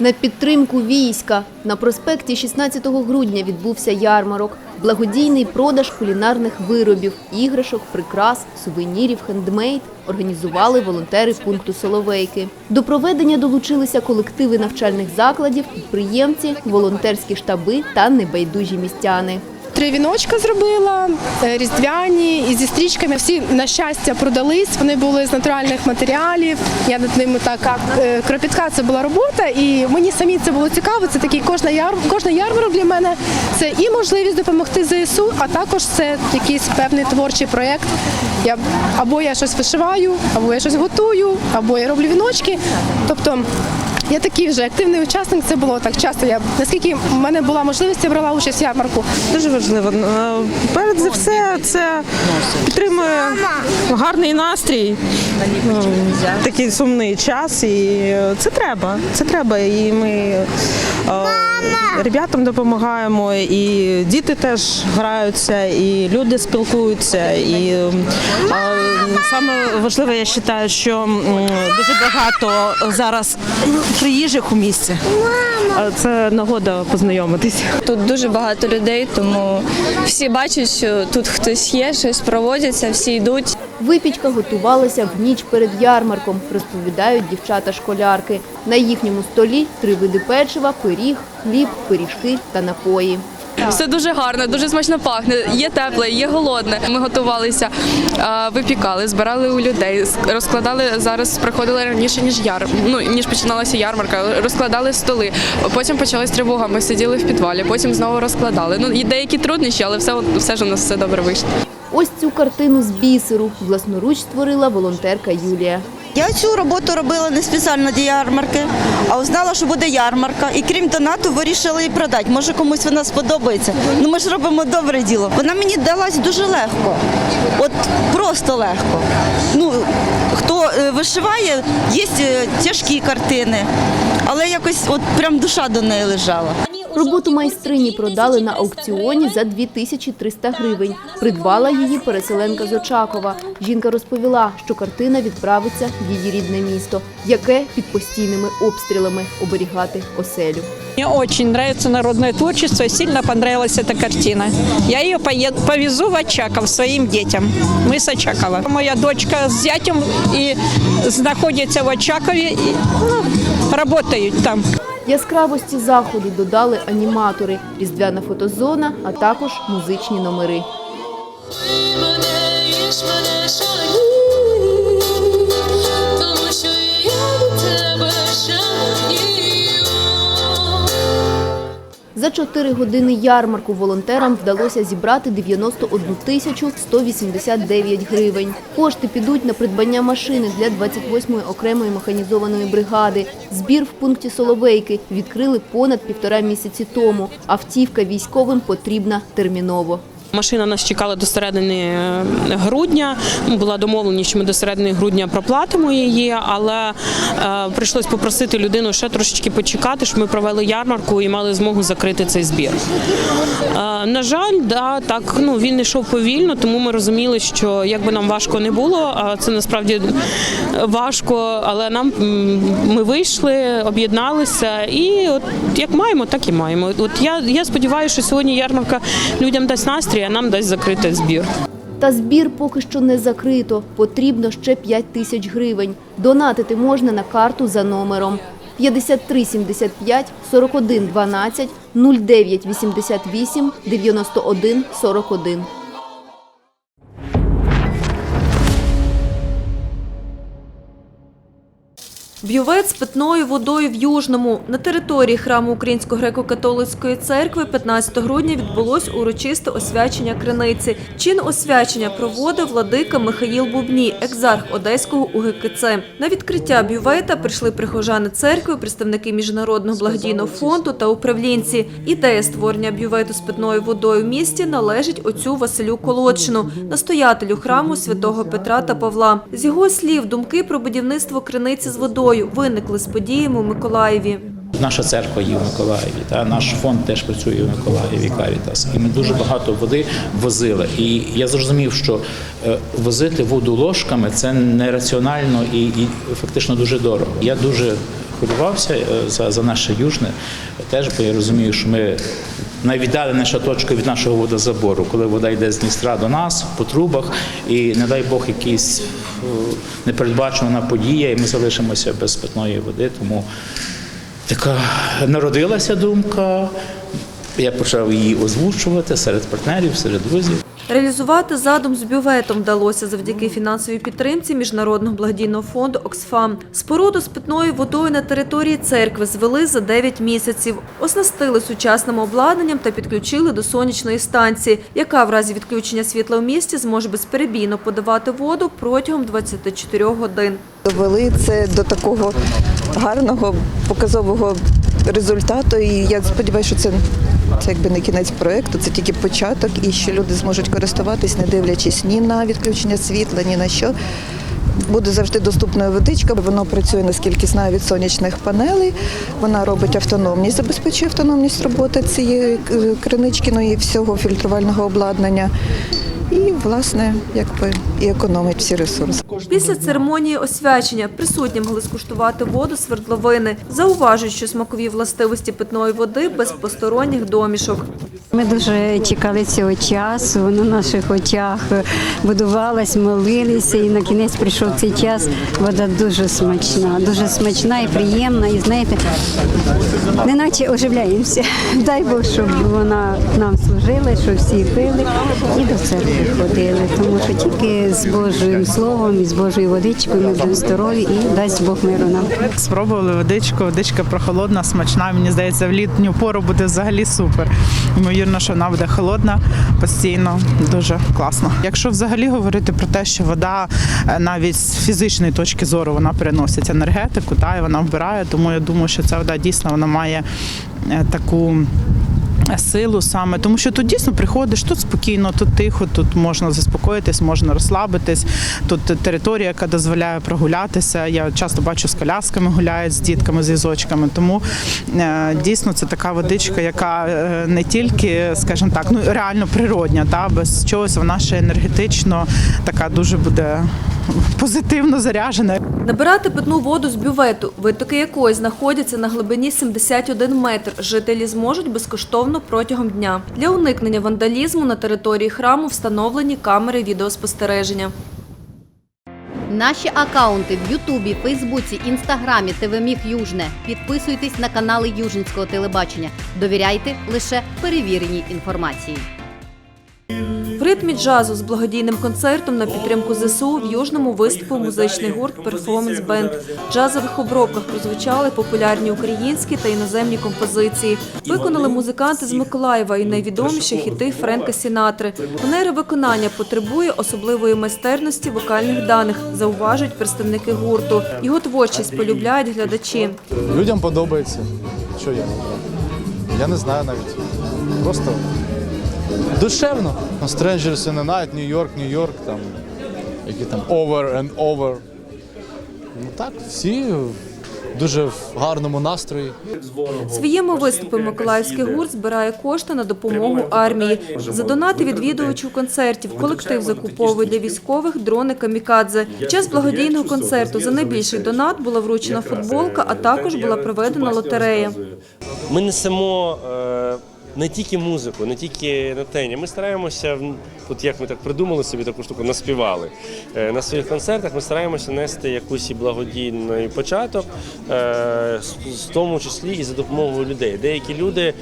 На підтримку війська на проспекті 16 грудня відбувся ярмарок. Благодійний продаж кулінарних виробів, іграшок, прикрас, сувенірів, хендмейд організували волонтери пункту Соловейки. До проведення долучилися колективи навчальних закладів, підприємці, волонтерські штаби та небайдужі містяни. Три віночка зробила, е, різдвяні і зі стрічками. Всі на щастя продались. Вони були з натуральних матеріалів. Я над ними так е, кропітка. Це була робота, і мені самі це було цікаво. Це такий кожна яр, кожна ярмарок для мене. Це і можливість допомогти ЗСУ, а також це якийсь певний творчий проєкт. Я або я щось вишиваю, або я щось готую, або я роблю віночки. Тобто. Я такий вже активний учасник. Це було так часто. Я наскільки в мене була можливість, я брала участь в ярмарку. Дуже важливо. Е, Перед за все це підтримує гарний настрій, такий сумний час, і це треба. Це треба. І ми е, ребятам допомагаємо, і діти теж граються, і люди спілкуються. І саме важливе, я вважаю, що дуже багато зараз приїжджих у місті. Е, Це нагода познайомитись. Тут дуже багато людей, тому всі бачать, що тут хтось є, щось проводяться, всі йдуть. Випічка готувалася в ніч перед ярмарком, розповідають дівчата-школярки. На їхньому столі три види печива, пиріг, хліб, пиріжки та напої. Все дуже гарно, дуже смачно пахне. Є тепле, є голодне. Ми готувалися, випікали, збирали у людей, розкладали зараз. Приходили раніше ніж яр, ну ніж починалася ярмарка. Розкладали столи. Потім почалась тривога. Ми сиділи в підвалі. Потім знову розкладали. Ну і деякі труднощі, але все все ж у нас все добре вийшло. Ось цю картину з бісеру власноруч створила волонтерка Юлія. Я цю роботу робила не спеціально для ярмарки, а узнала, що буде ярмарка. І крім донату, вирішила її продати. Може комусь вона сподобається. Ну ми ж робимо добре діло. Вона мені далась дуже легко, от просто легко. Ну хто е, вишиває, є е, тяжкі картини, але якось от прям душа до неї лежала. Роботу майстрині продали на аукціоні за 2300 гривень. Придбала її переселенка з Очакова. Жінка розповіла, що картина відправиться в її рідне місто, яке під постійними обстрілами оберігати оселю. Мне очень нравится народное творчество, сильно понравилась эта картина. Я поеду, повезу в Очаков своим детям. Мы с Очакова. Моя дочка с зятем и находится в Очакове, и, ну, работают там. Яскравості заходу додали аніматори, різдвяна фотозона, а також музичні номери. За 4 години ярмарку волонтерам вдалося зібрати 91 тисячу 189 гривень. Кошти підуть на придбання машини для 28-ї окремої механізованої бригади. Збір в пункті Соловейки відкрили понад півтора місяці тому. Автівка військовим потрібна терміново. Машина нас чекала до середини е, грудня. Ну, Була домовленість, що ми до середини грудня проплатимо її, але е, прийшлось попросити людину ще трошечки почекати, щоб ми провели ярмарку і мали змогу закрити цей збір. Е, на жаль, да, так ну він йшов повільно, тому ми розуміли, що як би нам важко не було, а це насправді важко, але нам ми вийшли, об'єдналися, і от як маємо, так і маємо. От я, я сподіваюся, що сьогодні ярмарка людям дасть настрій, а нам дасть закрити збір. Та збір поки що не закрито. Потрібно ще 5 тисяч гривень. Донатити можна на карту за номером 53 75 41 12 09 88 91 41. Бювет з питною водою в Южному. На території храму Української греко-католицької церкви 15 грудня відбулось урочисте освячення криниці. Чин освячення проводив владика Михаїл Бубні, екзарх Одеського УГКЦ. На відкриття бювета прийшли прихожани церкви, представники Міжнародного благодійного фонду та управлінці. Ідея створення бювету з питною водою в місті належить отцю Василю Колодшину, настоятелю храму святого Петра та Павла. З його слів, думки про будівництво криниці з водою виникли з подіями у Миколаєві. Наша церква є в Миколаєві, та наш фонд теж працює в Миколаєві Карітас. І ми дуже багато води возили. І я зрозумів, що е, возити воду ложками це нераціонально і, і фактично дуже дорого. Я дуже хвилювався е, за, за наше южне. Теж, бо я розумію, що ми найвіддаленіша точка від нашого водозабору, коли вода йде з Дністра до нас по трубах, і не дай Бог якісь е, непередбачувана подія, і ми залишимося без питної води. Тому така народилася думка. Я почав її озвучувати серед партнерів, серед друзів. Реалізувати задум з бюветом вдалося завдяки фінансовій підтримці Міжнародного благодійного фонду «Оксфам». Споруду з питною водою на території церкви звели за 9 місяців, оснастили сучасним обладнанням та підключили до сонячної станції, яка в разі відключення світла у місті зможе безперебійно подавати воду протягом 24 годин. довели це до такого гарного показового результату. І я сподіваюся, що це, це якби не кінець проекту, це тільки початок, і що люди зможуть користуватись, не дивлячись ні на відключення світла, ні на що. Буде завжди доступною водичка. Воно працює, наскільки знаю, від сонячних панелей. Вона робить автономність, забезпечує автономність роботи цієї е, кринички, ну і всього фільтрувального обладнання. І, власне, якби і економить всі ресурси. Після церемонії освячення присутні могли скуштувати воду свердловини. Зауважують, що смакові властивості питної води без посторонніх домішок. Ми дуже чекали цього часу, на наших очах будувалась, молилися, і на кінець прийшов цей час. Вода дуже смачна, дуже смачна і приємна. І знаєте, неначе оживляємося. Дай Бог, щоб вона нам служила, щоб всі пили і до церкви ходили. Тому що тільки з Божим словом і з Божою водичкою ми будемо здорові і дасть Бог миру нам. Спробували водичку, водичка прохолодна, смачна. Мені здається, в літню пору буде взагалі супер. Ймовірно, що вона буде холодна постійно, дуже класно. Якщо взагалі говорити про те, що вода е, навіть з фізичної точки зору вона переносить енергетику, та і вона вбирає, тому я думаю, що ця вода дійсно вона має е, таку. Силу саме, тому що тут дійсно приходиш, тут спокійно, тут тихо, тут можна заспокоїтись, можна розслабитись. Тут територія, яка дозволяє прогулятися. Я часто бачу з колясками гуляють з дітками, з візочками. Тому е, дійсно це така водичка, яка е, не тільки, скажімо так, ну реально природня, та без чогось вона ще енергетично така дуже буде позитивно заряджена. Набирати питну воду з бювету, витоки якої знаходяться на глибині 71 метр, жителі зможуть безкоштовно протягом дня. Для уникнення вандалізму на території храму встановлені камери відеоспостереження. Наші акаунти в Ютубі, Фейсбуці, Інстаграмі, ТВ Міг Южне. Підписуйтесь на канали Южницького телебачення. Довіряйте лише перевіреній інформації. Ритмі джазу з благодійним концертом на підтримку ЗСУ в Южному виступив музичний гурт «Перформанс Бенд». Джазових обробках прозвучали популярні українські та іноземні композиції. Виконали музиканти з Миколаєва і найвідоміші хіти Френка Сінатри. Манера виконання потребує особливої майстерності вокальних даних, зауважують представники гурту. Його творчість полюбляють глядачі. Людям подобається. Що я? Я не знаю навіть. Просто душевно. Strangers in the Night, New York, New York, там, які там Over and Over. Ну так, всі дуже в гарному настрої. Своїми виступами Миколаївський гурт збирає кошти на допомогу армії. За донати відвідувачів концертів колектив закуповує для військових дрони камікадзе. Під час благодійного концерту за найбільший донат була вручена футболка, а також була проведена лотерея. Ми несемо е, не тільки музику, не тільки натення. Ми стараємося, от як ми так придумали собі таку штуку, наспівали. Е, на своїх концертах ми стараємося нести якийсь благодійний початок, е, з- з тому числі і за допомогою людей. Деякі люди,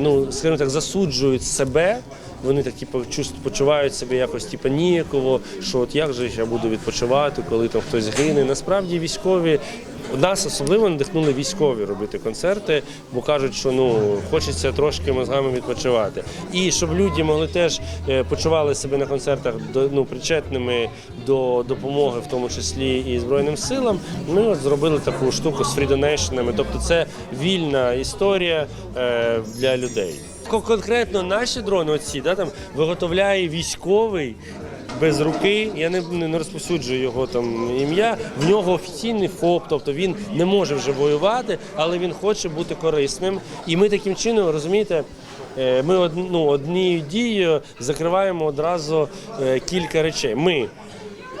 ну скажімо так, засуджують себе. Вони так типу, почувають себе якось типу, ніяково, що от як же я буду відпочивати, коли там хтось гине. Насправді військові нас особливо надихнули військові робити концерти, бо кажуть, що ну хочеться трошки мозгами відпочивати. І щоб люди могли теж е, почували себе на концертах до ну причетними до допомоги, в тому числі і збройним силам. Ми от зробили таку штуку з фрідонейшнами. Тобто, це вільна історія е, для людей. Конкретно наші дрони, оці да, там виготовляє військовий без руки. Я не, не розповсюджую його там ім'я. В нього офіційний ФОП, тобто він не може вже воювати, але він хоче бути корисним. І ми таким чином розумієте. е, Ми ну, однією дією закриваємо одразу е, кілька речей. Ми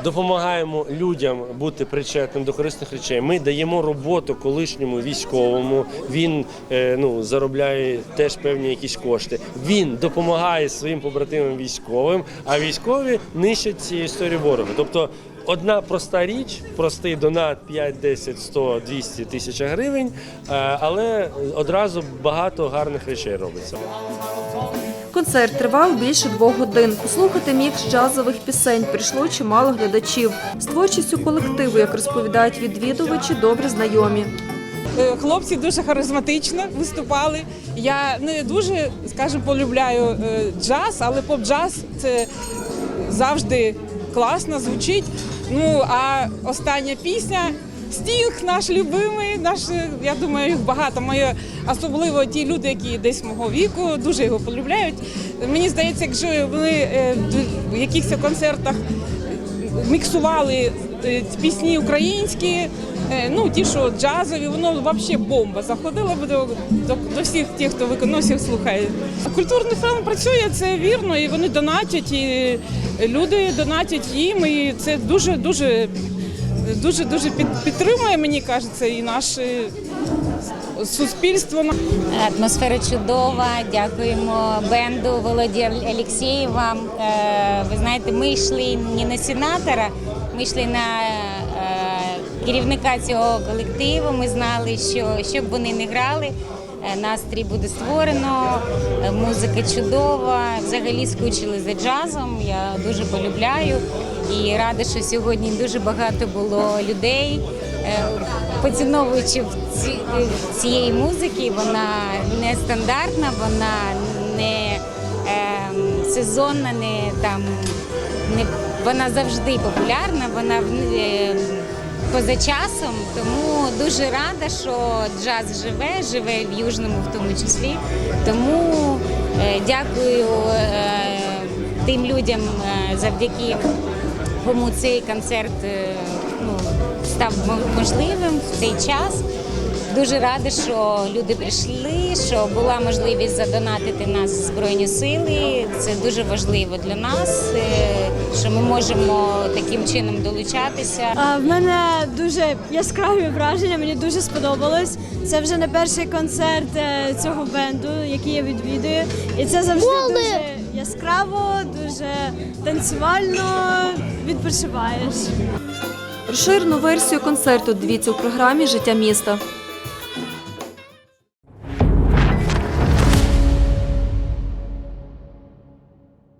допомагаємо людям бути причетним до корисних речей. Ми даємо роботу колишньому військовому. Він е, ну, заробляє теж певні якісь кошти. Він допомагає своїм побратимам військовим, а військові нищать ці історії ворога. Тобто одна проста річ, простий донат 5, 10, 100, 200 тисяч гривень, е, але одразу багато гарних речей робиться. Концерт тривав більше двох годин. Послухати мікс джазових пісень прийшло чимало глядачів. З творчістю колективу, як розповідають відвідувачі, добре знайомі. Е, Хлопці дуже харизматично виступали. Я не дуже, скажімо, полюбляю е, джаз, але поп-джаз це завжди класно звучить. Ну а остання пісня. Стінг наш любимий, наш, я думаю, їх багато. Моє, особливо ті люди, які десь мого віку, дуже його полюбляють. Мені здається, якщо вони е, в якихось концертах міксували е, пісні українські, е, ну ті, що джазові, воно взагалі бомба. Заходило б до, до, до всіх тих, хто виконує, слухає. Культурний фронт працює, це вірно, і вони донатять, і люди донатять їм, і це дуже дуже. Дуже дуже під, підтримує, мені кажеться, і наше суспільство. Атмосфера чудова. Дякуємо бенду Володі Олексєєва. Е, Ви знаєте, ми йшли не на сенатора, ми йшли на е, керівника цього колективу. Ми знали, що щоб вони не грали. е, Настрій буде створено, музика чудова. Взагалі скучили за джазом. Я дуже полюбляю і рада, що сьогодні дуже багато було людей. Е, Поціновуючи е, цієї музики, вона не стандартна, вона не ем, сезонна, не там не вона завжди популярна, вона в- е, поза часом. Тому дуже рада, що джаз живе, живе в Южному в тому числі. Тому е, дякую тим людям, завдяки кому цей концерт е, ну, став можливим в цей час. Дуже рада, що люди прийшли, що була можливість задонатити нас в Збройні сили. Це дуже важливо для нас, е, що ми можемо таким чином долучатися. В мене дуже яскраві враження, мені дуже сподобалось. Це вже не перший концерт е, цього бенду, який я відвідую. І це завжди дуже яскраво, дуже танцювально відпочиваєш. Розширену версію концерту дивіться у програмі Життя міста.